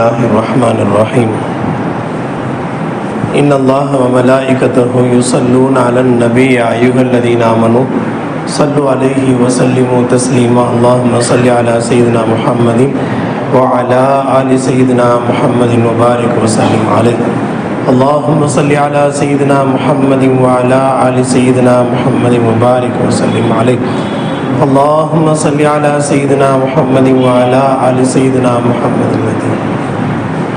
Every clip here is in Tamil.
اللہ الرحمن الرحیم ان اللہ وملائکتہ یصلون علی النبی ایوہ الذین آمنوا صلو علیہ وسلم تسلیما اللہم صلی علی سیدنا محمد وعلى آل سیدنا محمد وبارک وسلم علی اللہم صلی علی سیدنا محمد وعلى آل سیدنا محمد وبارک وسلم علی اللہم صلی علی سیدنا محمد وعلى ال سیدنا محمد المدين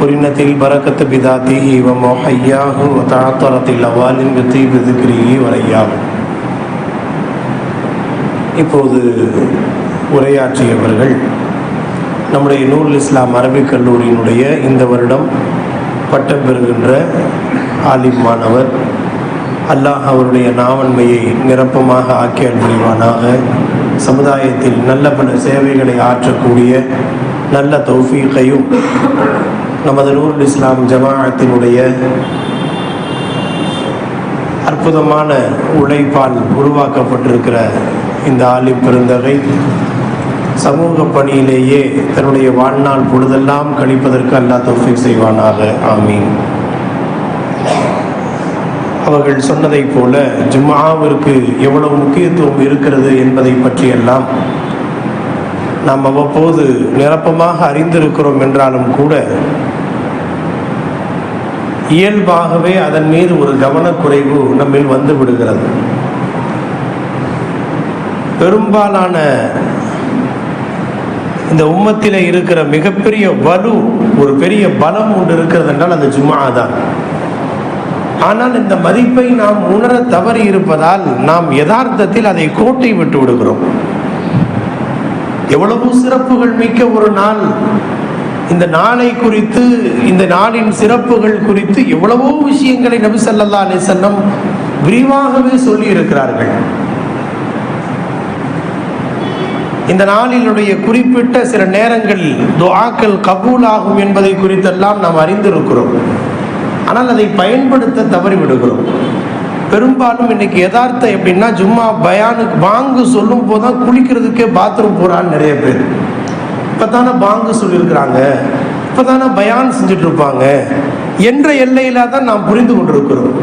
قرنت البركة بذاته ومحياه وتعطرت الأوال بطيب ذكره ورياه இப்போது உரையாற்றியவர்கள் நம்முடைய நூருல் இஸ்லாம் அரபிக் கல்லூரியினுடைய இந்த வருடம் பட்டம் பெறுகின்ற ஆலிம் மாணவர் அல்லாஹ் அவருடைய நாவன்மையை நிரப்பமாக ஆக்கி அன்புரிவானாக சமுதாயத்தில் நல்ல பல சேவைகளை ஆற்றக்கூடிய நல்ல தௌஃபீக்கையும் நமது நூருல் இஸ்லாம் ஜமாஅத்தினுடைய அற்புதமான உழைப்பால் உருவாக்கப்பட்டிருக்கிற இந்த ஆலிம் பெருந்தகை சமூக பணியிலேயே தன்னுடைய வாழ்நாள் பொழுதெல்லாம் கழிப்பதற்கு அல்லா தொஃபை செய்வானாக. ஆமீன். அவர்கள் சொன்னதைப் போல ஜும்மாவிற்கு எவ்வளவு முக்கியத்துவம் இருக்கிறது என்பதை பற்றியெல்லாம் நாம் அவ்வப்போது நிரப்பமாக அறிந்திருக்கிறோம் என்றாலும் கூட இயல்பாகவே அதன் மீது ஒரு கவனக்குறைவு நம்மில் வந்து விடுகிறது. பெரும்பாலான இந்த உம்மத்தில் இருக்கிற மிகப்பெரிய வலு ஒரு பெரிய பலம் ஒன்று இருக்கிறது என்றால் அது ஜும்மா தான். ஆனால் இந்த மதிப்பை நாம் உணர தவறி இருப்பதால் நாம் யதார்த்தத்தில் அதை கோட்டை விட்டு விடுகிறோம். எவ்வளவு சிறப்புகள் மிக்க ஒரு நாள். இந்த நாளை குறித்து இந்த நாளின் சிறப்புகள் குறித்து எவ்வளவோ விஷயங்களை நபி சல்லா அலைஹி விரிவாகவே சொல்லி இருக்கிறார்கள் இந்த நாளினுடைய குறிப்பிட்ட சில நேரங்களில் கபூல் ஆகும் என்பதை குறித்தெல்லாம் நாம் அறிந்திருக்கிறோம். ஆனால் அதை பயன்படுத்த தவறிவிடுகிறோம். பெரும்பாலும் இன்னைக்கு யதார்த்தம் எப்படின்னா ஜும்மா பயானுக்கு பாங்கு சொல்லும் போது தான் குளிக்கிறதுக்கே பாத்ரூம் போகிறான்னு நிறைய பேர். இப்போ தானே பாங்கு சொல்லியிருக்கிறாங்க. இப்போ தானே பயான் செஞ்சுட்டு இருப்பாங்க. என்ற எல்லையில தான் நாம் புரிந்து கொண்டிருக்கிறோம்.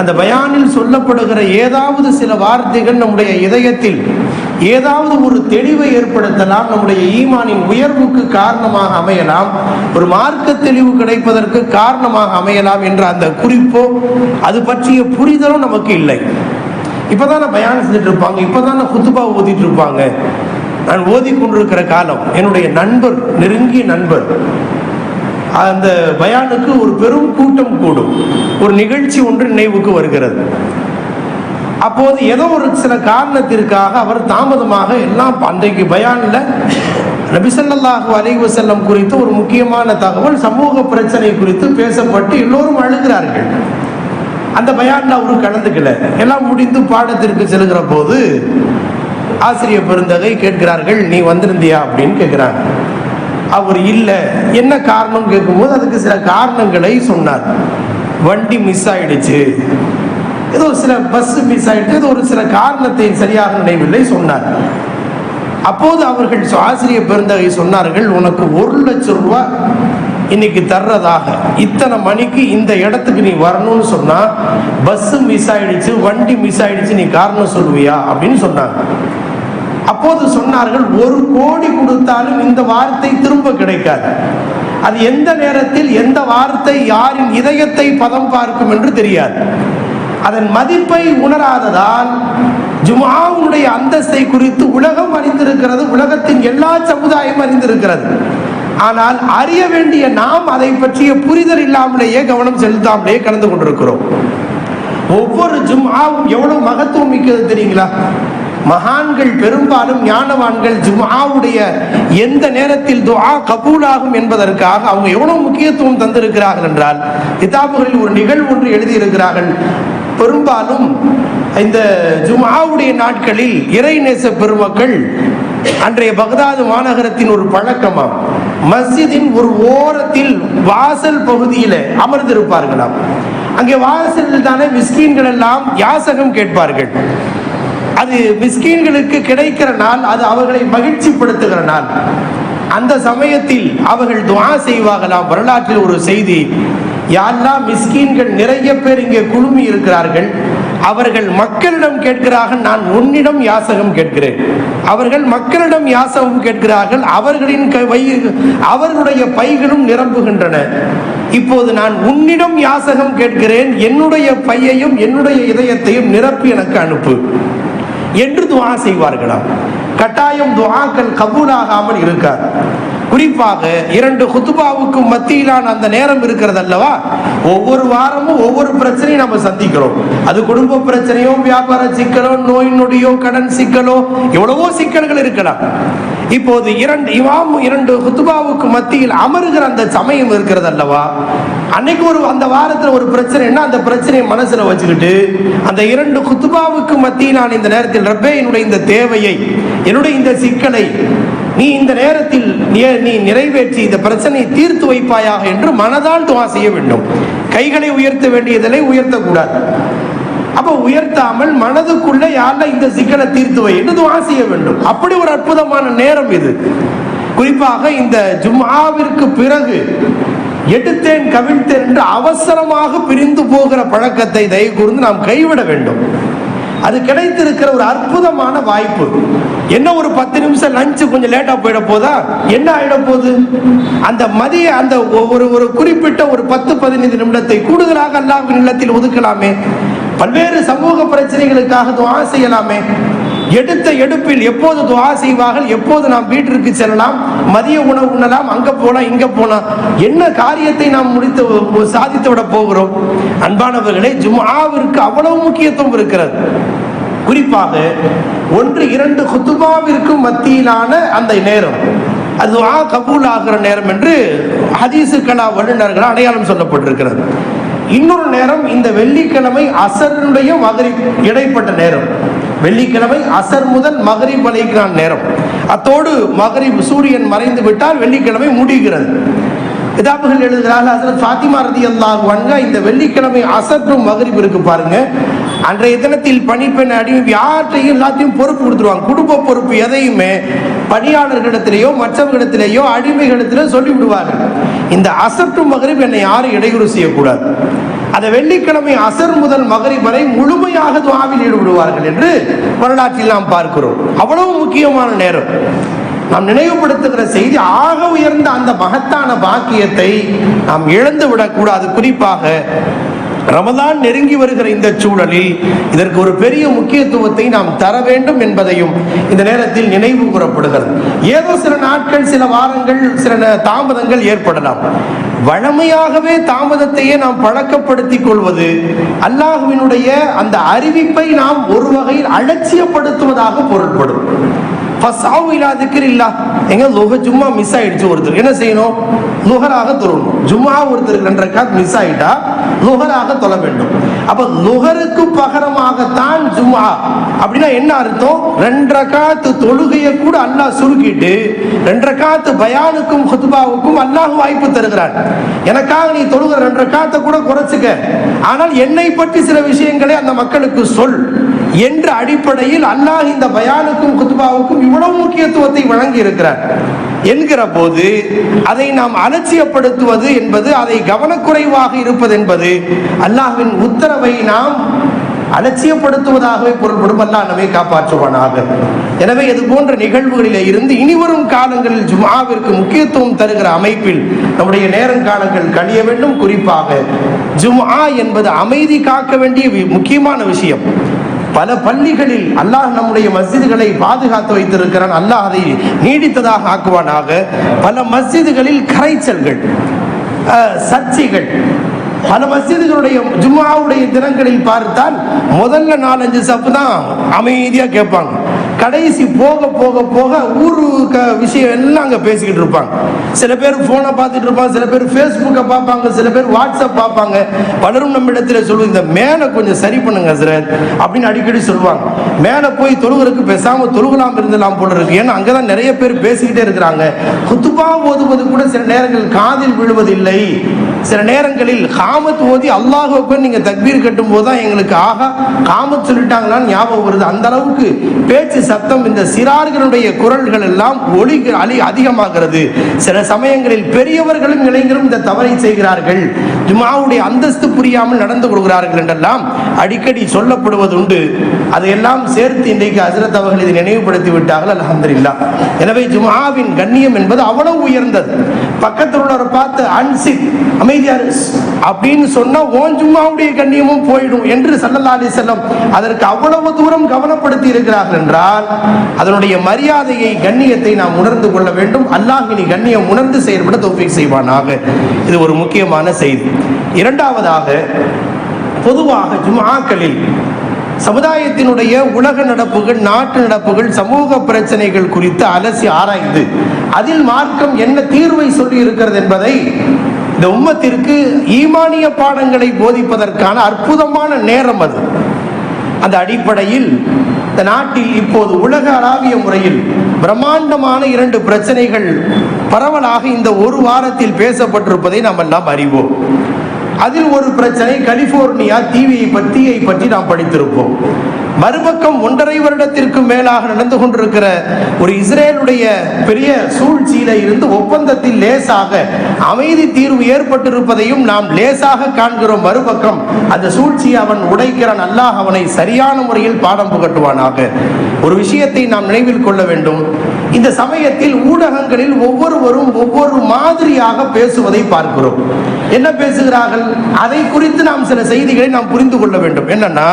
அந்த பயானில் சொல்லப்படுகிற ஏதாவது சில வார்த்தைகள் நம்முடைய இதயத்தில் ஏதாவது ஒரு தெளிவை ஏற்படுத்தலாம் நம்முடைய ஈமானின் உயர்வுக்கு காரணமாக அமையலாம் ஒரு மார்க்க தெளிவு கிடைப்பதற்கு காரணமாக அமையலாம் என்ற அந்த குறிப்போ அது பற்றிய புரிதலும் நமக்கு இல்லை. இப்போதானே பயான் செஞ்சுட்டு இருப்பாங்க இப்போதானே குத்துபா ஓதிட்டு இருப்பாங்க நான் ஓதி கொண்டிருக்கிற காலம் என்னுடைய நண்பர் நெருங்கிய நண்பர் அந்த பயானுக்கு ஒரு பெரும் கூட்டம் கூடும். ஒரு நிகழ்ச்சி ஒன்று நினைவுக்கு வருகிறது. அப்போது ஏதோ ஒரு சில காரணத்திற்காக அவர் தாமதமாக எல்லாம் அன்றைக்கு பயானில் நபிசல்லாஹு அலைவு செல்லம் குறித்து ஒரு முக்கியமான தகவல் சமூக பிரச்சனை குறித்து பேசப்பட்டு எல்லோரும் அழுகிறார்கள். அந்த பயானில் அவரும் கலந்துக்கல. எல்லாம் முடிந்து பாடத்திற்கு செல்கிற போது ஆசிரியர் பெருந்தகை கேட்கிறார்கள் நீ வந்திருந்தியா? அப்படின்னு கேட்கிறாங்க. அவர் இல்லை. என்ன காரணம் கேட்கும்போது அதுக்கு சில காரணங்களை சொன்னார். வண்டி மிஸ் ஆயிடுச்சு. ஏதோ சில பஸ் மிஸ் ஆயிட்டு ஏதோ ஒரு சில காரணத்தை சரியாக நினைவில்லை சொன்னார். அப்போது அவர்கள் ஆசிரியர் பெருந்தகை சொன்னார்கள் உனக்கு ஒரு லட்சம் ரூபாய் இன்னைக்கு தர்றதாக. இத்தனை மணிக்கு இந்த இடத்துக்கு நீ வரணும்னு சொன்னா பஸ் மிஸ் ஆயிடுச்சு வண்டி மிஸ் ஆயிடுச்சு நீ காரணம் சொல்லுவியா? அப்படின்னு சொன்னாங்க. அப்போது சொன்னார்கள் ஒரு கோடி கொடுத்தாலும் இந்த வார்த்தை திரும்ப கிடைக்காது. அது எந்த நேரத்தில் எந்த வார்த்தை யாரின் இதயத்தை பதம் பார்க்கும் என்று தெரியாது. அதன் மதிப்பை உணராததால் ஜுமாவுடைய அந்தஸ்தை குறித்து உலகம் அறிந்திருக்கிறது உலகத்தின் எல்லா சமுதாயம் அறிந்திருக்கிறது. ஆனால் அறிய வேண்டிய நாம் அதை பற்றிய புரிதல் இல்லாமலேயே கவனம் செலுத்தாமலேயே கலந்து கொண்டிருக்கிறோம். ஒவ்வொரு ஜும்ஆவும் எவ்வளவு மகத்துவம் மிக்கது தெரியுங்களா? மகான்கள் பெரும்பாலும் ஞானவான்கள் ஜுமாவுடைய எந்த நேரத்தில் துஆ கபூலாகும் என்பதற்காக அவங்க எவ்வளவு முக்கியத்துவம் தந்திருக்கிறார்கள் என்றால் கிதாபுகளில் ஒரு நிகழ்வு ஒன்று எழுதியிருக்கிறார்கள். பெரும்பாலும் இந்த ஜுமாவுடைய நாட்களில் இறைநேச பெருமக்கள் அன்றைய பகதாது மாநகரத்தின் ஒரு பழக்கமாம். மஸ்ஜிதின் ஒரு ஓரத்தில் வாசல் பகுதியில் அமர்ந்திருப்பார்களாம். அங்கே வாசலில் தானே மிஸ்கீன்கள் எல்லாம் யாசகம் கேட்பார்கள். அது மிஸ்கீன்களுக்கு கிடைக்கிற நாள் அது அவர்களை மகிழ்ச்சிப்படுத்துகிற நாள். அந்த சமயத்தில் அவர்கள் துவா செய்வார்களாம். வரலாற்றில் ஒரு செய்தி யாரெல்லாம் மிஸ்கீன்கள் நிறைய பேர் இங்கே குழுமி இருக்கிறார்கள் அவர்கள் மக்களிடம் கேட்கிறார்கள் நான் உன்னிடம் யாசகம் கேட்கிறேன். அவர்கள் மக்களிடம் யாசகம் கேட்கிறார்கள் அவர்களின் க- அவர்களுடைய பைகளும் நிரம்புகின்றன. இப்போது நான் உன்னிடம் யாசகம் கேட்கிறேன் என்னுடைய பையையும் என்னுடைய இதயத்தையும் நிரப்பி எனக்கு அனுப்பு. என்று துவா செய்வார்களாம். கட்டாயம் துவாக்கள் கபூலாகாமல் இருக்காது. குறிப்பாக இரண்டு குத்துபாவுக்கும் மத்தியிலான அந்த நேரம் இருக்கிறது அல்லவா ஒவ்வொரு வாரமும் ஒவ்வொரு பிரச்சனையும் நம்ம சந்திக்கிறோம். அது குடும்ப பிரச்சனையோ வியாபார சிக்கலோ நோய் நொடியோ கடன் சிக்கலோ எவ்வளவோ சிக்கல்கள் இருக்கலாம். இப்போது இரண்டு இவாம் இரண்டு குத்துபாவுக்கு மத்தியில் அமருகிற அந்த சமயம் இருக்கிறது அல்லவா அன்னைக்கு ஒரு அந்த வாரத்தில் ஒரு பிரச்சனைன்னா அந்த பிரச்சனையை மனசில் வச்சுக்கிட்டு அந்த இரண்டு குத்துபாவுக்கு மத்தியில் நான் இந்த நேரத்தில் ரப்பே என்னுடைய இந்த தேவையை என்னுடைய இந்த சிக்கலை நீ இந்த நேரத்தில் நீ- நீ நிறைவேற்றி இந்த பிரச்சனையை தீர்த்து வைப்பாயாக என்று மனதால் துவா செய்ய வேண்டும். கைகளை உயர்த்த வேண்டியதில்லை உயர்த்தக்கூடாது. அப்ப உயர்த்தாமல் மனதுக்குள்ள யாரில் இந்த சிக்கலை தீர்த்து வை என்று துவா செய்ய வேண்டும். அப்படி ஒரு அற்புதமான நேரம் இது. குறிப்பாக இந்த ஜும்மாவிற்கு பிறகு எடுத்தேன் கவிழ்த்தேன் என்று அவசரமாக பிரிந்து போகிற பழக்கத்தை தயவு கூர்ந்து நாம் கைவிட வேண்டும். அது கிடைத்திருக்கிற ஒரு அற்புதமான வாய்ப்பு. என்ன ஒரு பத்து நிமிஷம் லஞ்சு கொஞ்சம் லேட்டாக போயிட போதா? என்ன ஆகிட போகுது? அந்த மதிய அந்த ஒரு ஒரு குறிப்பிட்ட ஒரு பத்து பதினைந்து நிமிடத்தை கூடுதலாக அல்லாஹ்வின் இல்லத்தில் ஒதுக்கலாமே. பல்வேறு சமூக பிரச்சனைகளுக்காக துவா செய்யலாமே. எடுத்த எடுப்பில் எப்போது துவா செய்வார்கள் எப்போது நாம் வீட்டிற்கு செல்லலாம் மதிய உணவு உண்ணலாம் அங்க போனா இங்க போனா என்ன காரியத்தை நாம் முடித்து சாதித்து விட போகிறோம்? அன்பானவர்களே ஜுமாவிற்கு அவ்வளவு முக்கியத்துவம் இருக்கிறது. குறிப்பாக ஒன்று இரண்டு குத்துபாவிற்கு மத்தியிலான அந்த நேரம். அது துஆ கபூல் ஆகிற நேரம் என்று ஹதீசுக்கலா வல்லுநர்கள் அடையாளம் சொல்லப்பட்டிருக்கிறது. இன்னொரு நேரம் இந்த வெள்ளிக்கிழமை அசருடைய மதுரை இடைப்பட்ட நேரம். வெள்ளிக்கிழமை அசர் முதல் மகரிப் வரைக்கான நேரம். அத்தோடு மகரிப் சூரியன் மறைந்து விட்டால் வெள்ளிக்கிழமை முடிகிறது. கிதாபுகள் எழுதுகிறார்கள் ஹசரத் ஃபாத்திமா ரதி அல்லாஹ் வன்க இந்த வெள்ளிக்கிழமை அசற்றும் மகரிப் இருக்கு பாருங்க. அன்றைய தினத்தில் பணிப்பெண் அடிமை யார்கிட்டையும் எல்லாத்தையும் பொறுப்பு கொடுத்துருவாங்க. குடும்ப பொறுப்பு எதையுமே பணியாளர்களிடத்திலேயோ மற்றவர்களிடத்திலேயோ அடிமைகளிடத்திலோ சொல்லி விடுவார்கள் இந்த அசற்றும் மகரிப் என்னை யாரும் இடையூறு செய்யக்கூடாது. அந்த வெள்ளிக்கிழமை அசர் முதல் மகரி வரை முழுமையாக துவாவில் ஈடுபடுவார்கள் என்று வரலாற்றில் நாம் பார்க்கிறோம். அவ்வளவு முக்கியமான நேரம். நாம் நினைவுபடுத்துகிற செய்தி ஆக உயர்ந்த அந்த மகத்தான பாக்கியத்தை நாம் இழந்து விடக்கூடாது குறிப்பாக ரமதான் நெருங்கி வருகிற இந்த சூழலில் இதற்கு ஒரு பெரிய முக்கியத்துவத்தை நாம் தர வேண்டும் என்பதையும் இந்த நேரத்தில் நினைவு கூறப்படுகிறது. ஏதோ சில நாட்கள் சில வாரங்கள் சில தாமதங்கள் ஏற்படலாம். வழமையாகவே தாமதத்தையே நாம் பழக்கப்படுத்திக் கொள்வது அல்லாஹுவினுடைய அந்த அறிவிப்பை நாம் ஒரு வகையில் அலட்சியப்படுத்துவதாக பொருள்படும். ஃபஸ்ஸாவு இலா திக்ரில்லா எங்க லுஹ ஜும்மா மிஸ் ஆயிடுச்சு ஒருத்தர் என்ன செய்யணும் லுஹராக தொழணும் ஜும்மா ஒருத்தர் ரெண்டு ரக்காத் மிஸ் ஆயிட்டா லுஹராக தொழ வேண்டும் அப்ப லுஹருக்கு பகரமாகத்தான் ஜும்மா அப்படின்னா என்ன அர்த்தம் ரெண்டரை ரக்காத்து தொழுகையை கூட அல்லாஹ் சுருக்கிட்டு ரெண்டரை ரக்காத்து பயானுக்கும் ஹுத்பாவுக்கும் அல்லாஹ் வாய்ப்பு தருகிறான் எனக்காக நீ தொழுகிற ரெண்டரை காத்தை கூட குறைச்சிக்க ஆனால் என்னை பற்றி சில விஷயங்களை அந்த மக்களுக்கு சொல் என்ற அடிப்படையில் அல்லாஹ் இந்த பயானுக்கும் குத்துபாவுக்கும் இவ்வளவு முக்கியத்துவத்தை வழங்கி இருக்கிறார் என்கிற போது அதை நாம் அலட்சியப்படுத்துவது என்பது அதை கவனக்குறைவாக இருப்பது என்பது அல்லாஹின் உத்தரவை நாம் அலட்சியப்படுத்துவதாகவே பொருள்படும். அல்லாஹ் நம்மை காப்பாற்றுவானாக. எனவே இது போன்ற நிகழ்வுகளிலே இருந்து இனிவரும் காலங்களில் ஜுமாவிற்கு முக்கியத்துவம் தருகிற அமைப்பில் நம்முடைய நேரங்காலங்கள் கழிய வேண்டும். குறிப்பாக ஜுமா என்பது அமைதி காக்க வேண்டிய வி- முக்கியமான விஷயம். பல பள்ளிகளில் அல்லாஹ் நம்முடைய மஸ்ஜிதுகளை பாதுகாத்து வைத்திருக்கிறான். அல்லாஹ் அதை நீடித்ததாக ஆக்குவானாக. பல மஸ்ஜிதுகளில் கரைச்சல்கள் சர்ச்சைகள். பல மஸ்ஜிதுகளுடைய ஜும்மாவுடைய தினங்களில் பார்த்தால் முதல்ல நாலஞ்சு சப்பு தான் அமைதியா கேட்பாங்க. கடைசி போக போக போக ஊரு க விஷயம் எல்லாம் அங்கே பேசிக்கிட்டு இருப்பாங்க. சில பேர் ஃபோனை பார்த்துட்டு இருப்பாங்க சில பேர் ஃபேஸ்புக்கை பார்ப்பாங்க சில பேர் வாட்ஸ்அப் பார்ப்பாங்க. பலரும் நம்ம இடத்துல சொல்லுவோம் இந்த மேலே கொஞ்சம் சரி பண்ணுங்க சார் அப்படின்னு அடிக்கடி சொல்லுவாங்க. மேலே போய் தொழுகிறதுக்கு பேசாமல் தொழுகலாம் இருந்தலாம் போல இருக்கு. ஏன்னா அங்கே தான் நிறைய பேர் பேசிக்கிட்டே இருக்கிறாங்க. குத்துபா ஓதுவது கூட சில நேரங்கள் காதில் விழுவதில்லை. சில நேரங்களில் காமத் ஓதி அல்லாஹ் நீங்கள் நீங்க தக்பீர் கட்டும் போது தான் எங்களுக்கு ஆகா காமத் சொல்லிட்டாங்களான்னு ஞாபகம் வருது. அந்த அளவுக்கு பேச்சு சத்தம் இந்த சிறார்களுடைய குரல்கள் எல்லாம் ஒளி அலி அதிகமாகிறது. சில சமயங்களில் பெரியவர்களும் இளைஞரும் இந்த தவறை செய்கிறார்கள். ஜுமாவுடைய அந்தஸ்து புரியாமல் நடந்து கொள்கிறார்கள் என்றெல்லாம் அடிக்கடி சொல்லப்படுவதுண்டு அதையெல்லாம் சேர்த்து இன்றைக்கு ஹசரத் அவர்கள் இதை நினைவுபடுத்தி விட்டார்கள் அலமதுல்லா எனவே ஜுமாவின் கண்ணியம் என்பது அவ்வளவு உயர்ந்தது. பக்கத்தில் உள்ளவரை பார்த்து அன்சித் அமைதியாரு அப்படின்னு சொன்னா ஓன் ஜும்மாவுடைய கண்ணியமும் போயிடும் என்று சல்லல்லா அலி செல்லம் அதற்கு அவ்வளவு தூரம் கவனப்படுத்தி இருக்கிறார்கள் என்றால் அதனுடைய மரியாதையை கண்ணியத்தை நாம் உணர்ந்து கொள்ள வேண்டும். அல்லாஹ் இனி கண்ணியம் உணர்ந்து செயல்பட தோஃபிக் செய்வானாக. இது ஒரு முக்கியமான செய்தி. இரண்டாவதாக பொதுவாக ஜுமாக்களில் சமுதாயத்தினுடைய உலக நடப்புகள் நாட்டு நடப்புகள் சமூக பிரச்சனைகள் குறித்து அலசி ஆராய்ந்து அதில் மார்க்கம் என்ன தீர்வை சொல்லி இருக்கிறது என்பதை இந்த உம்மத்திற்கு ஈமானிய பாடங்களை போதிப்பதற்கான அற்புதமான நேரம் அது. அந்த அடிப்படையில் இந்த நாட்டில் இப்போது உலக அளாவிய முறையில் பிரம்மாண்டமான இரண்டு பிரச்சனைகள் பரவலாக இந்த ஒரு வாரத்தில் பேசப்பட்டிருப்பதை நாம் எல்லாம் அறிவோம். அதில் ஒரு பிரச்சனை கலிபோர்னியா தீவியை பற்றியை பற்றி நாம் படித்திருப்போம். மறுபக்கம் ஒன்றரை வருடத்திற்கு மேலாக நடந்து கொண்டிருக்கிற ஒரு இஸ்ரேலுடைய பெரிய சூழ்ச்சியில இருந்து ஒப்பந்தத்தில் லேசாக அமைதி தீர்வு ஏற்பட்டிருப்பதையும் நாம் லேசாக காண்கிறோம். மறுபக்கம் அந்த சூழ்ச்சியை அவன் உடைக்கிறான். அல்லாஹ் அவனை சரியான முறையில் பாடம் புகட்டுவானாக. ஒரு விஷயத்தை நாம் நினைவில் கொள்ள வேண்டும். இந்த சமயத்தில் ஊடகங்களில் ஒவ்வொருவரும் ஒவ்வொரு மாதிரியாக பேசுவதை பார்க்கிறோம். என்ன பேசுகிறார்கள்? அதை குறித்து நாம் சில செய்திகளை நாம் புரிந்து கொள்ள வேண்டும். என்னன்னா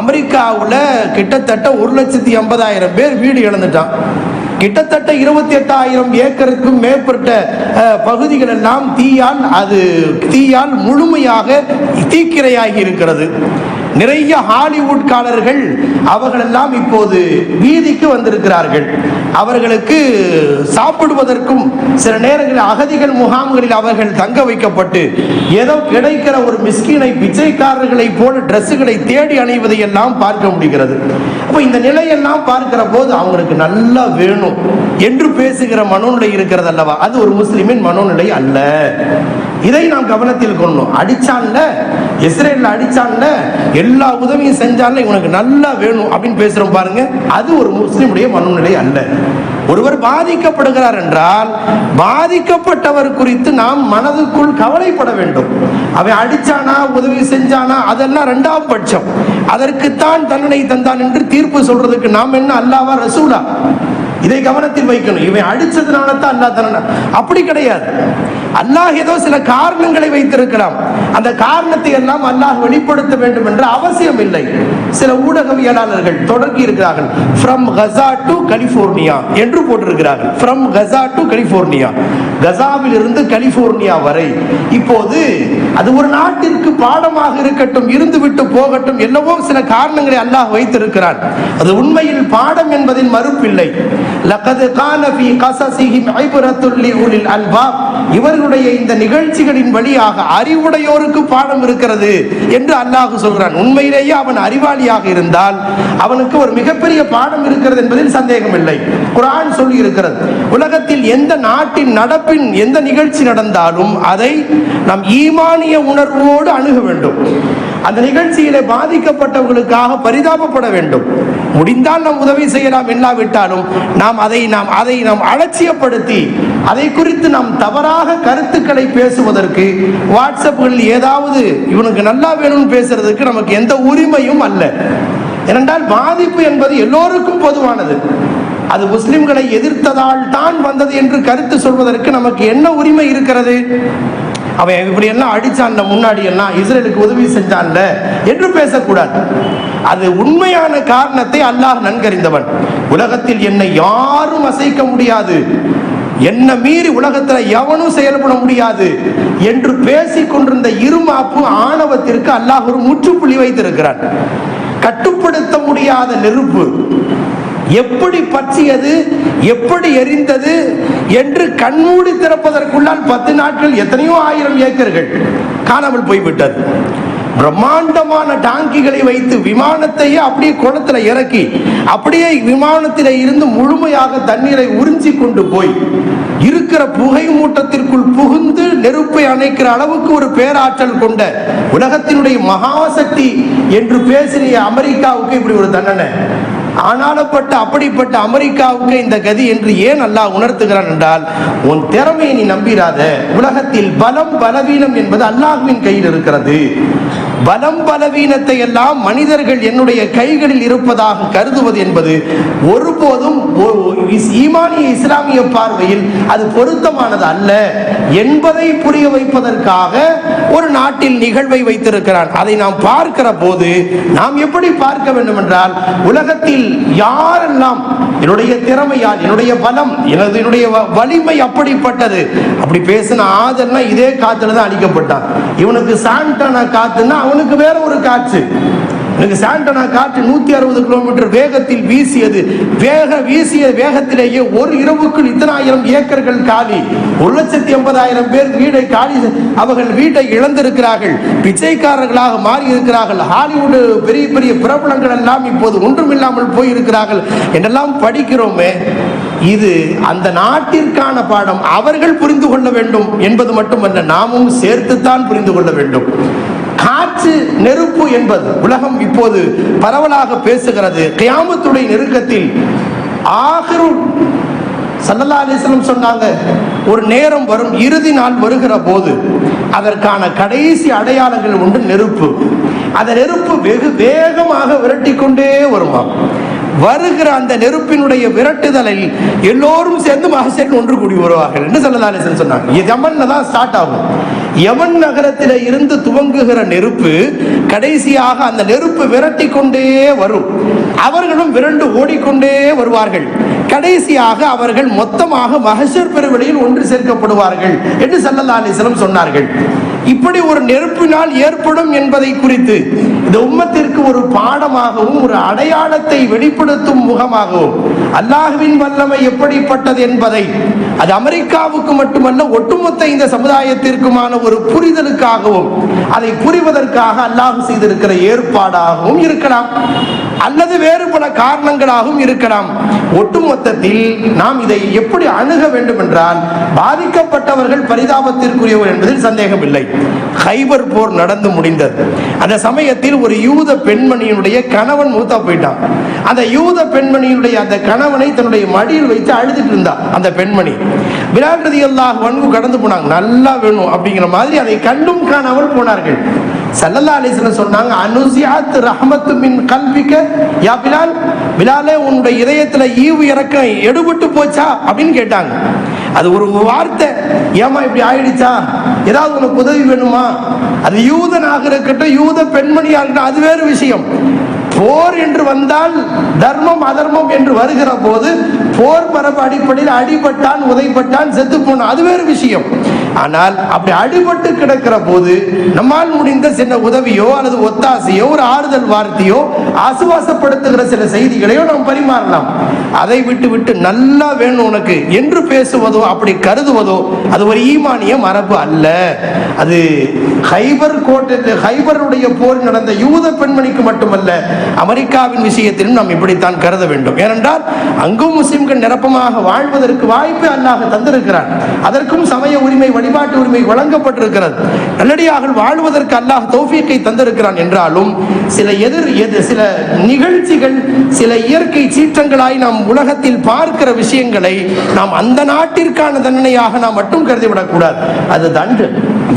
அமெரிக்காவில் கிட்டத்தட்ட ஒரு லட்சத்தி ஐம்பதாயிரம் பேர் வீடு இழந்துட்டான். கிட்டத்தட்ட இருபத்தி எட்டாயிரம் ஏக்கருக்கும் மேற்பட்ட பகுதிகள் எல்லாம் தீயால் அது தீயால் முழுமையாக தீக்கிரையாகி இருக்கிறது. நிறைய ஹாலிவுட்காரர்கள் அவர்கள் எல்லாம் இப்போது வீதிக்கு வந்திருக்கிறார்கள். அவர்களுக்கு சாப்பிடுவதற்கும் சில நேரங்களில் அகதிகள் முகாம்களில் அவர்கள் தங்க வைக்கப்பட்டு ஏதோ கிடைக்கிற ஒரு மிஸ்கீனை பிச்சைக்காரர்களை போல ட்ரெஸ்ஸுகளை தேடி அணிவதை எல்லாம் பார்க்க முடிகிறது. அப்போ இந்த நிலையெல்லாம் பார்க்கிற போது அவங்களுக்கு நல்லா வேணும். என்று பேசுகிற மனோநிலை இருக்கிறது அல்லவா? அது ஒரு முஸ்லிமின் மனோநிலை அல்ல. இதை நாம் கவனத்தில் கொள்ளணும். அடிச்சான்ல இஸ்ரேலில் அடிச்சான்ல எல்லா உதவியும் செஞ்சான்ல உனக்கு நல்லா வேணும் அப்படின்னு பேசுறோம் பாருங்க. அது ஒரு முஸ்லிமுடைய மனோநிலை அல்ல. ஒருவர் பாதிக்கப்படுகிறார் என்றால் பாதிக்கப்பட்டவர் குறித்து நாம் மனதுக்குள் கவலைப்பட வேண்டும். அவன் அடிச்சானா உதவி செஞ்சானா அதெல்லாம் இரண்டாம் பட்சம். அதற்குத்தான் தண்டனை தந்தான் என்று தீர்ப்பு சொல்றதுக்கு நாம் என்ன அல்லாவா ரசூலா? இதை கவனத்தில் வைக்கணும். இவன் அடிச்சதுனால தான் அல்லா தரணும் அப்படி கிடையாது. அல்லாஹ் ஏதோ சில காரணங்களை வைத்திருக்கலாம். அந்த காரணத்தை எல்லாம் அல்லாஹ் வெளிப்படுத்த வேண்டும் என்ற அவசியம் இல்லை. சில ஊடகவியலாளர்கள் தொடங்கி இருக்கிறார்கள். ஃப்ரம் கசா டு கலிபோர்னியா என்று போட்டிருக்கிறார்கள். ஃப்ரம் கசா டு கலிபோர்னியா கசாவில் இருந்து கலிபோர்னியா வரை. இப்போது அது ஒரு நாட்டிற்கு பாடமாக இருக்கட்டும் இருந்துவிட்டு போகட்டும் என்னவோ சில காரணங்களை அல்லாஹ் வைத்திருக்கிறான். அது உண்மையில் பாடம் என்பதில் மறுப்பில்லை. லகது கான ஃபீ கஸஸிஹிம் ஊரில் லிஉலில் அல்பாப். இவர்களுடைய இந்த நிகழ்ச்சிகளின் வழியாக அறிவுடையோருக்கு பாடம் இருக்கிறது என்று அல்லாஹ் சொல்கிறான் உண்மையிலேயே அவன் அறிவாளியாக இருந்தால் அவனுக்கு ஒரு மிகப்பெரிய பாடம் இருக்கிறது என்பதில் சந்தேகம் இல்லை குரான் சொல்லி இருக்கிறது உலகத்தில் எந்த நாட்டின் நடப்பின் எந்த நிகழ்ச்சி நடந்தாலும் அதை நாம் ஈமானிய உணர்வோடு அணுக வேண்டும். அந்த நிகழ்ச்சியிலே பாதிக்கப்பட்டவர்களுக்காக பரிதாபப்பட வேண்டும். முடிந்தால் நாம் உதவி செய்யலாம் இல்லாவிட்டாலும் நாம் அதை நாம் அதை நாம் அலட்சியப்படுத்தி அதை குறித்து நாம் தவறாக கருத்துக்களை பேசுவதற்கு வாட்ஸ்அப்புகளில் ஏதாவது இவனுக்கு நல்லா வேணும்னு பேசுறதுக்கு நமக்கு எந்த உரிமையும் அல்ல. ஏனென்றால் பாதிப்பு என்பது எல்லோருக்கும் பொதுவானது. அது முஸ்லிம்களை எதிர்த்ததால் தான் வந்தது என்று கருத்து சொல்வதற்கு நமக்கு என்ன உரிமை இருக்கிறது? அவன் இப்படி எல்லாம் அடிச்சான்ல முன்னாடி எல்லாம் இஸ்ரேலுக்கு உதவி செஞ்சான்ல என்று பேசக்கூடாது. அது உண்மையான காரணத்தை அல்லாஹ் நன்கறிந்தவன். உலகத்தில் என்னை யாரும் அசைக்க முடியாது. என்ன மீறி உலகத்துல எவனும் செயல்பட முடியாது என்று பேசிக் கொண்டிருந்த இருமாப்பு ஆணவத்திற்கு அல்லாஹ் ஒரு முற்றுப்புள்ளி வைத்திருக்கிறான். கட்டுப்படுத்த முடியாத நெருப்பு. எப்படி பற்றியது எப்படி எரிந்தது என்று கண்மூடி திறப்பதற்குள்ளால் பத்து நாட்கள் எத்தனையோ ஆயிரம் ஏக்கர்கள் காணாமல் போய்விட்டது. பிரம்மாண்டமான டாங்கிகளை வைத்து விமானத்தையே அப்படியே குளத்தில் இறக்கி அப்படியே விமானத்திலே இருந்து முழுமையாக தண்ணீரை உறிஞ்சி கொண்டு போய் இருக்கிற புகை மூட்டத்திற்குள் புகுந்து நெருப்பை அணைக்கிற அளவுக்கு ஒரு பேராற்றல் கொண்ட உலகத்தினுடைய மகாசக்தி என்று பேசிய அமெரிக்காவுக்கு இப்படி ஒரு தண்டனை. ஆனாலப்பட்ட அப்படிப்பட்ட அமெரிக்காவுக்கு இந்த கதி என்று ஏன் அல்லாஹ் உணர்த்துகிறான் என்றால் உன் திறமையை நீ நம்பிராத. உலகத்தில் பலம் பலவீனம் என்பது அல்லாஹ்வின் கையில் இருக்கிறது. பலம் பலவீனத்தை எல்லாம் மனிதர்கள் என்னுடைய கைகளில் இருப்பதாக கருதுவது என்பது ஒருபோதும் இஸ்- ஈமானிய இஸ்லாமிய பார்வையில் அது பொருத்தமானது அல்ல என்பதை புரிய வைப்பதற்காக ஒரு நாட்டில் நிகழ்வை வைத்திருக்கிறான். அதை நாம் பார்க்கிற போது நாம் எப்படி பார்க்க வேண்டும் என்றால் உலகத்தில் யாரெல்லாம் என்னுடைய திறமையால் என்னுடைய பலம் எனது என்னுடைய வ- வலிமை அப்படிப்பட்டது. அப்படி பேசின ஆதரனா இதே காத்துல தான் அழிக்கப்பட்டான் இவனுக்கு சாண்டான காத்துன்னா அவனுக்கு வேற ஒரு காற்று. எனக்கு சாண்டனா காற்று நூத்தி அறுபது கிலோமீட்டர் வேகத்தில் வீசியது. வேக வீசிய வேகத்திலேயே ஒரு இரவுக்குள் இத்தனாயிரம் ஏக்கர்கள் காலி. ஒரு லட்சத்தி எண்பதாயிரம் பேர் வீடை காலி அவர்கள் வீட்டை இழந்திருக்கிறார்கள். பிச்சைக்காரர்களாக மாறி இருக்கிறார்கள் ஹாலிவுட் பெரிய பெரிய பிரபலங்கள் எல்லாம் இப்போது ஒன்றுமில்லாமல் போயிருக்கிறார்கள். என்றெல்லாம் படிக்கிறோமே இது அந்த நாட்டிற்கான பாடம் அவர்கள் புரிந்து கொள்ள வேண்டும் என்பது மட்டுமல்ல நாமும் சேர்த்துத்தான் புரிந்து கொள்ள வேண்டும். காற்று நெருப்பு என்பது உலகம் இப்போது பரவலாக பேசுகிறது. கியாமத்துடைய நெருக்கத்தில் ஆகிரு சல்லல்லா அலிஸ்லம் சொன்னாங்க ஒரு நேரம் வரும் இறுதி நாள் வருகிற போது அதற்கான கடைசி அடையாளங்கள் உண்டு நெருப்பு. அந்த நெருப்பு வெகு வேகமாக விரட்டி கொண்டே வருமா வருகிற அந்த நெருப்பினுடைய விரட்டுதலில் எல்லோரும் சேர்ந்து மகசேன் ஒன்று கூடி வருவார்கள். என்று சல்லல்லா அலிஸ்லம் சொன்னாங்க? யமன்ல தான் ஸ்டார்ட் ஆகும். யமன் நகரத்தில் இருந்து துவங்குகிற நெருப்பு கடைசியாக அந்த நெருப்பு விரட்டி கொண்டே வரும். அவர்களும் விரண்டு ஓடிக்கொண்டே வருவார்கள். கடைசியாக அவர்கள் மொத்தமாக மகசூர் பெருவெளியில் ஒன்று சேர்க்கப்படுவார்கள் என்று சல்லல்லா அலிஸ்லம் சொன்னார்கள். இப்படி ஒரு நெருப்பினால் ஏற்படும் என்பதை குறித்து இந்த உம்மத்திற்கு ஒரு பாடமாகவும் ஒரு அடையாளத்தை வெளிப்படுத்தும் முகமாகவும். அல்லாஹுவின் வல்லமை எப்படிப்பட்டது என்பதை அது அமெரிக்காவுக்கு மட்டுமல்ல ஒட்டுமொத்த இந்த சமுதாயத்திற்குமான ஒரு புரிதலுக்காகவும் அதை புரிவதற்காக அல்லாஹ் செய்திருக்கிற ஏற்பாடாகவும் இருக்கலாம். அல்லது வேறு பல காரணங்களாகவும் இருக்கலாம். ஒட்டுமொத்தத்தில் நாம் இதை எப்படி அணுக வேண்டும் என்றால் பாதிக்கப்பட்டவர்கள் பரிதாபத்திற்குரியவர் என்பதில் சந்தேகம் இல்லை ஹைபர் போர் நடந்து முடிந்தது. அந்த சமயத்தில் ஒரு யூத பெண்மணியின் பெண்மணியினுடைய கணவன் மூத்தா போயிட்டான். அந்த யூத பெண்மணியினுடைய அந்த கணவனை தன்னுடைய மடியில் வைத்து அழுதுட்டு இருந்தா அந்த பெண்மணி. விராட் அல்லாஹ் வன்கு கடந்து போனாங்க. நல்லா வேணும் அப்படிங்கிற மாதிரி அதை கண்டும் காணாமல் போனார்கள். சல்லல்லா அலிஸ்லாம் சொன்னாங்க அனுசியாத் ரஹமத்து மின் கல்விக்க யா பிலால் பிலாலே உன்னுடைய இதயத்துல ஈவு இறக்கம் எடுபட்டு போச்சா? அப்படின்னு கேட்டாங்க. அது ஒரு வார்த்தை. ஏமா இப்படி ஆயிடுச்சா? ஏதாவது உனக்கு உதவி வேணுமா? அது யூதனாக இருக்கட்டும் யூத பெண்மணியாக இருக்கட்டும் அது வேறு விஷயம். போர் என்று வந்தால் தர்மம் அதர்மம் என்று வருகிற போது போர் பரப்பு அடிப்படையில் அடிபட்டான் உதைப்பட்டான் செத்து போனான். அது வேறு விஷயம். ஆனால் அப்படி அடிபட்டு கிடக்கிற போது நம்மால் முடிந்த சின்ன உதவியோ அல்லது ஒத்தாசையோ ஒரு ஆறுதல் வார்த்தையோ ஆசுவாசப்படுத்துகிற சில செய்திகளையோ நாம் பரிமாறலாம். அதை விட்டு விட்டு நல்லா வேணும் உனக்கு. என்று பேசுவதோ அப்படி கருதுவதோ அது ஒரு ஈமானிய மரபு அல்ல. அது ஹைபர் கோட்டை ஹைபருடைய போர் நடந்த யூத பெண்மணிக்கு மட்டுமல்ல அமெரிக்காவின் விஷயத்திலும் நாம் இப்படித்தான் கருத வேண்டும். ஏனென்றால் அங்கும் முஸ்லிம்கள் நிரப்பமாக வாழ்வதற்கு வாய்ப்பு அல்லாஹ் தந்திருக்கிறான். அதற்கும் சமய உரிமை வழிபாட்டு உரிமை வழங்கப்பட்டிருக்கிறது. நல்லடியாக வாழ்வதற்கு அல்லாஹ் தௌஃபீக்கை தந்திருக்கிறான் என்றாலும் சில எதிர் எது சில நிகழ்ச்சிகள் சில இயற்கை சீற்றங்களாய் நாம் உலகத்தில் பார்க்கிற விஷயங்களை நாம் அந்த நாட்டிற்கான தண்டனையாக நாம் மட்டும் கருதிவிடக்கூடாது. அது தண்டு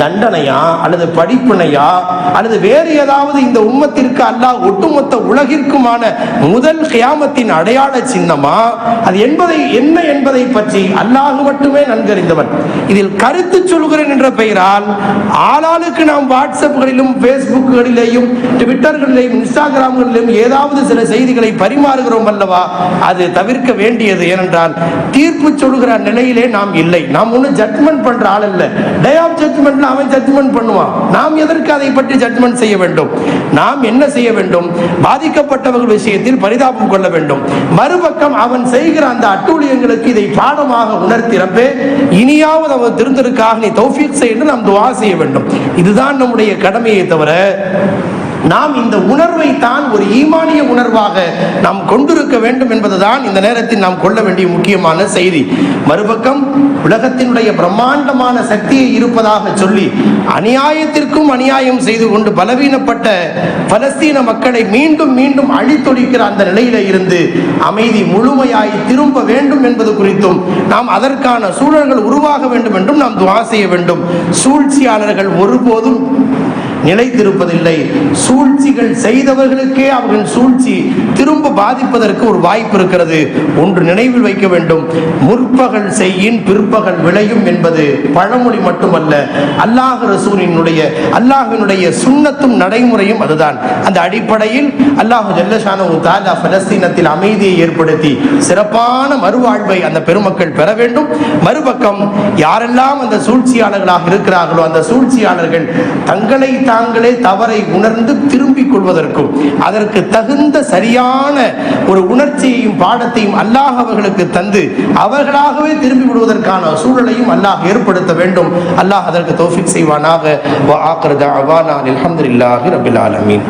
தண்டனையா அல்லது படிப்பினையா அல்லது வேறு ஏதாவது இந்த உம்மத்திற்கு அல்லாஹ் ஒட்டுமொத்த உலகிற்குமான முதல் கியாமத்தின் அடையாள சின்னமா? அது என்பதை என்ன என்பதை பற்றி அல்லாஹ் மட்டுமே நன்கறிந்தவன். இதில் கருத்து சொல்கிறேன் என்ற பெயரால் ஆளாளுக்கு நாம் வாட்ஸ்அப்களிலும் ஃபேஸ்புக்குகளிலேயும் ட்விட்டர்களிலேயும் இன்ஸ்டாகிராம்களிலும் ஏதாவது சில செய்திகளை பரிமாறுகிறோம் அல்லவா? அது தவிர்க்க வேண்டியது ஏனென்றால் தீர்ப்பு சொல்கிற நிலையிலே நாம் இல்லை. நாம் ஒன்றும் ஜட்மெண்ட் பண்ற ஆள் இல்லை டே ஆஃப் ஜட்மெண்ட்ல அவன் ஜட்மெண்ட் பண்ணுவான். நாம் எதற்கு அதை பற்றி ஜட்மெண்ட் செய்ய வேண்டும்? நாம் என்ன செய்ய வேண்டும்? பாதிக்கப்பட்டவர்கள் விஷயத்தில் பரிதாபம் கொள்ள வேண்டும். மறுபக்கம் அவன் செய்கிற அந்த அட்டூழியங்களுக்கு இதை பாடமாக உணர்த்திறப்பே இனியாவது அவன் திருந்திருக்க திருந்தருக்காக நீ தௌஃபீக் செய்யணும் நாம் துவா செய்ய வேண்டும். இதுதான் நம்முடைய கடமையை தவிர நாம் இந்த உணர்வை தான் ஒரு ஈமானிய உணர்வாக நாம் கொண்டிருக்க வேண்டும் என்பதுதான் இந்த நேரத்தில் நாம் கொள்ள வேண்டிய முக்கியமான செய்தி. மறுபக்கம் உலகத்தினுடைய பிரம்மாண்டமான சக்தியை இருப்பதாக சொல்லி அநியாயத்திற்கும் அநியாயம் செய்து கொண்டு பலவீனப்பட்ட பலஸ்தீன மக்களை மீண்டும் மீண்டும் அழித்தொழிக்கிற அந்த நிலையில இருந்து அமைதி முழுமையாய் திரும்ப வேண்டும் என்பது குறித்தும் நாம் அதற்கான சூழல்கள் உருவாக வேண்டும் என்றும் நாம் துவா செய்ய வேண்டும். சூழ்ச்சியாளர்கள் ஒருபோதும் நிலைத்திருப்பதில்லை. சூழ்ச்சிகள் செய்தவர்களுக்கே அவர்கள் சூழ்ச்சி திரும்ப பாதிப்பதற்கு ஒரு வாய்ப்பு இருக்கிறது. ஒன்று நினைவில் வைக்க வேண்டும். முற்பகல் செய்யின் பிற்பகல் விளையும் என்பது பழமொழி மட்டுமல்ல. அல்லாஹ் ரசூலினுடைய அல்லாஹினுடைய சுண்ணத்தும் நடைமுறையும் அதுதான். அந்த அடிப்படையில் அல்லாஹ் ஜல்லஷானு தாலா பலஸ்தீனத்தில் அமைதியை ஏற்படுத்தி சிறப்பான மறுவாழ்வை அந்த பெருமக்கள் பெற வேண்டும். மறுபக்கம் யாரெல்லாம் அந்த சூழ்ச்சியாளர்களாக இருக்கிறார்களோ அந்த சூழ்ச்சியாளர்கள் தங்களை நாங்களே தவறை உணர்ந்து திரும்பிக் கொள்வதற்கும் அதற்கு தகுந்த சரியான ஒரு உணர்ச்சியையும் பாடத்தையும் அல்லாஹ் அவர்களுக்கு தந்து அவர்களாகவே திரும்பி விடுவதற்கான சூழலையும் அல்லாஹ் ஏற்படுத்த வேண்டும். அல்லாஹ் அதற்கு தோஃபிக் செய்வானாக. வ ரபில் ஆலமீன்.